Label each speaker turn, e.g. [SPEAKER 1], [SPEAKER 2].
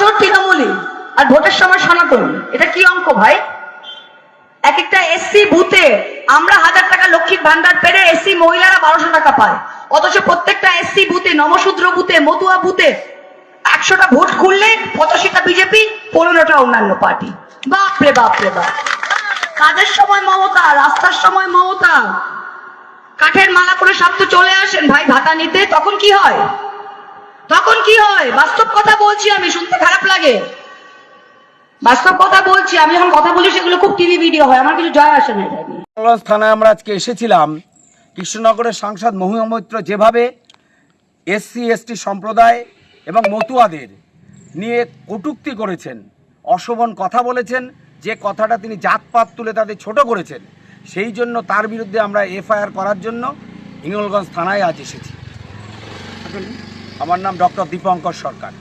[SPEAKER 1] বছর তৃণমূলী আর ভোটের সময় সনাতন। এটা কি অঙ্ক ভাই? এক একটা এসসি বুথে আমরা হাজার টাকা লক্ষ্মীর ভান্ডার পেরে এসসি মহিলারা বারোশো টাকা পায়। অথচ প্রত্যেকটা এসসি বুথে, নমশূদ্র বুথে, মতুয়া বুথে একশোটা ভোট খুললে পঁচাশিটা বিজেপি, পনেরোটা অন্যান্য পার্টি। বাপরে বাপরে, বাপ। কাজের সময় মমতা, রাস্তার সময় মমতা। কাঠের মালা করে সব তো চলে আসেন ভাই, ভাতা নিতে। তখন কি হয়? তখন কি হয়? বাস্তব কথা বলছি আমি, শুনতে খারাপ লাগে। বাস্তব কথা বলছি, আমি যখন কথা বলি, সেগুলো খুব টিভি ভিডিও হয়, আমার কিছু জয় আসে না
[SPEAKER 2] থানায় আমরা আজকে এসেছিলাম, কৃষ্ণনগরের সাংসদ মহুয়া মৈত্র যেভাবে এসসি এসটি সম্প্রদায় এবং মতুয়াদের নিয়ে কটূক্তি করেছেন, অশোভন কথা বলেছেন, যে কথাটা তিনি জাতপাত তুলে তাদের ছোট করেছেন, সেই জন্য তার বিরুদ্ধে আমরা এফআইআর করার জন্য হিঙ্গলগঞ্জ থানায় আজ এসেছি। আমার নাম ডক্টর দীপঙ্কর সরকার।